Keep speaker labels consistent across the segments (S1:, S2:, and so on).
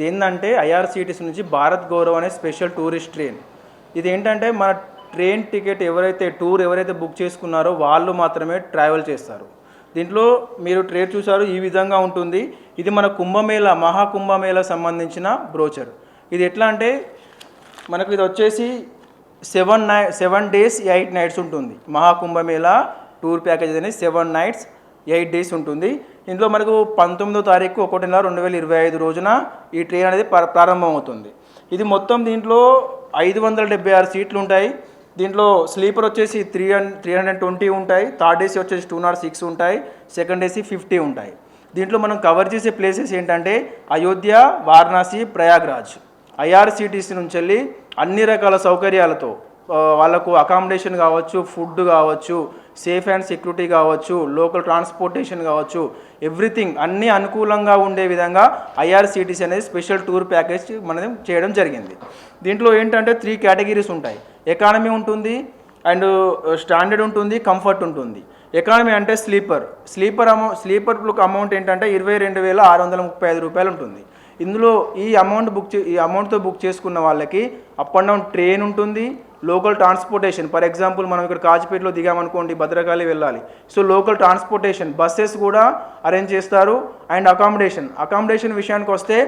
S1: ఇది ఏంటంటే ఐఆర్సీటీసీ నుంచి భారత్ గౌరవ్ అనే స్పెషల్ టూరిస్ట్ ట్రైన్. ఇది ఏంటంటే మన ట్రైన్ టికెట్ ఎవరైతే టూర్ ఎవరైతే బుక్ చేసుకున్నారో వాళ్ళు మాత్రమే ట్రావెల్ చేస్తారు. దీంట్లో మీరు ట్రైన్ చూసారు ఈ విధంగా ఉంటుంది. ఇది మన కుంభమేళ మహాకుంభమేళ సంబంధించిన బ్రోచర్. ఇది ఎట్లా అంటే మనకు ఇది వచ్చేసి సెవెన్ నై సెవెన్ డేస్ ఎయిట్ నైట్స్ ఉంటుంది. మహాకుంభమేళ టూర్ ప్యాకేజ్ అనేది సెవెన్ నైట్స్ ఎయిట్ డేస్ ఉంటుంది. ఇందులో మనకు పంతొమ్మిదో తారీఖు ఒకటి నెల రెండు వేల ఇరవై ఐదు రోజున ఈ ట్రైన్ అనేది ప్ర- ప్రారంభమవుతుంది. ఇది మొత్తం దీంట్లో ఐదు వందల డెబ్బై ఆరు సీట్లు ఉంటాయి. దీంట్లో స్లీపర్ వచ్చేసి three and three hundred twenty ఉంటాయి. థర్డ్ ఏసీ వచ్చేసి టూ నాట్ సిక్స్ ఉంటాయి. సెకండ్ ఏసీ ఫిఫ్టీ ఉంటాయి. దీంట్లో మనం కవర్ చేసే ప్లేసెస్ ఏంటంటే అయోధ్య వారణాసి ప్రయాగ్రాజ్. ఐఆర్సీటీసీ నుంచి వెళ్ళి అన్ని రకాల సౌకర్యాలతో వాళ్ళకు అకామిడేషన్ కావచ్చు ఫుడ్ కావచ్చు సేఫ్ అండ్ సెక్యూరిటీ కావచ్చు లోకల్ ట్రాన్స్పోర్టేషన్ కావచ్చు ఎవ్రీథింగ్ అన్నీ అనుకూలంగా ఉండే విధంగా ఐఆర్సిటీసీ అనేది స్పెషల్ టూర్ ప్యాకేజ్ మనం చేయడం జరిగింది. దీంట్లో ఏంటంటే త్రీ కేటగిరీస్ ఉంటాయి. ఎకానమీ ఉంటుంది అండ్ స్టాండర్డ్ uh, ఉంటుంది కంఫర్ట్ ఉంటుంది. ఎకానమీ అంటే sleeper sleeper amount sleeper amount ఏంటంటే ఇరవై రెండు వేల ఆరు వందల ముప్పై ఐదు రూపాయలు ఉంటుంది. ఇందులో ఈ అమౌంట్ బుక్ చే ఈ అమౌంట్తో బుక్ చేసుకున్న వాళ్ళకి అప్ అండ్ డౌన్ ట్రైన్ ఉంటుంది లోకల్ ట్రాన్స్పోర్టేషన్ ఫర్ ఎగ్జాంపుల్ మనం ఇక్కడ కాచిపేటలో దిగామనుకోండి భద్రకాళి వెళ్ళాలి. సో లోకల్ ట్రాన్స్పోర్టేషన్ బస్సెస్ కూడా అరేంజ్ చేస్తారు. అండ్ అకామిడేషన్ అకామిడేషన్ విషయానికి వస్తే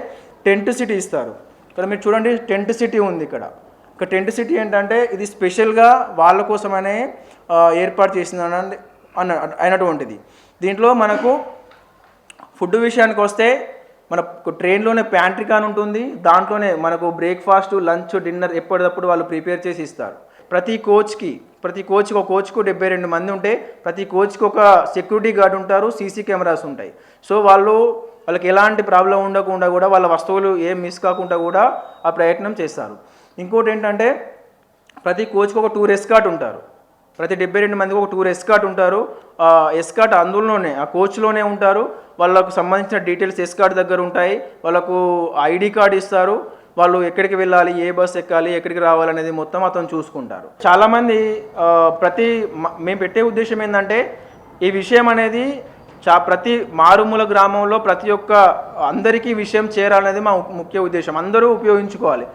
S1: టెంట్ సిటీ ఇస్తారు. ఇక్కడ మీరు చూడండి టెంట్ సిటీ ఉంది ఇక్కడ. ఇక్కడ టెంట్ సిటీ ఏంటంటే ఇది స్పెషల్గా వాళ్ళ కోసమనే ఏర్పాటు చేసిన అన్న అయినటువంటిది దీంట్లో మనకు ఫుడ్ విషయానికి వస్తే మన ట్రైన్లోనే ప్యాంట్రీ కాన్ ఉంటుంది దాంట్లోనే మనకు బ్రేక్ఫాస్ట్ లంచ్ డిన్నర్ ఎప్పటికప్పుడు వాళ్ళు ప్రిపేర్ చేసి ఇస్తారు. ప్రతి కోచ్కి ప్రతి కోచ్కి ఒక కోచ్కు డెబ్బై రెండు మంది ఉంటే ప్రతి కోచ్కి ఒక సెక్యూరిటీ గార్డ్ ఉంటారు సీసీ కెమెరాస్ ఉంటాయి. సో వాళ్ళు వాళ్ళకి ఎలాంటి ప్రాబ్లం ఉండకుండా కూడా వాళ్ళ వస్తువులు ఏం మిస్ కాకుండా కూడా ఆ ప్రయత్నం చేస్తారు. ఇంకోటి ఏంటంటే ప్రతి కోచ్కి ఒక టూర్ ఎస్కాట్ ఉంటారు. ప్రతి డెబ్బై రెండు మందికి ఒక టూర్ ఎస్కాట్ ఉంటారు. ఆ ఎస్కాట్ అందులోనే ఆ కోచ్లోనే ఉంటారు. వాళ్ళకు సంబంధించిన డీటెయిల్స్ ఎస్కాట్ దగ్గర ఉంటాయి. వాళ్ళకు ఐడి కార్డ్ ఇస్తారు. వాళ్ళు ఎక్కడికి వెళ్ళాలి ఏ బస్ ఎక్కాలి ఎక్కడికి రావాలనేది మొత్తం అతను చూసుకుంటారు. చాలామంది ప్రతి మేము పెట్టే ఉద్దేశం ఏంటంటే ఈ విషయం అనేది చా ప్రతి మారుమూల గ్రామంలో ప్రతి ఒక్క అందరికీ విషయం చేరాలనేది మా ముఖ్య ఉద్దేశం. అందరూ ఉపయోగించుకోవాలి.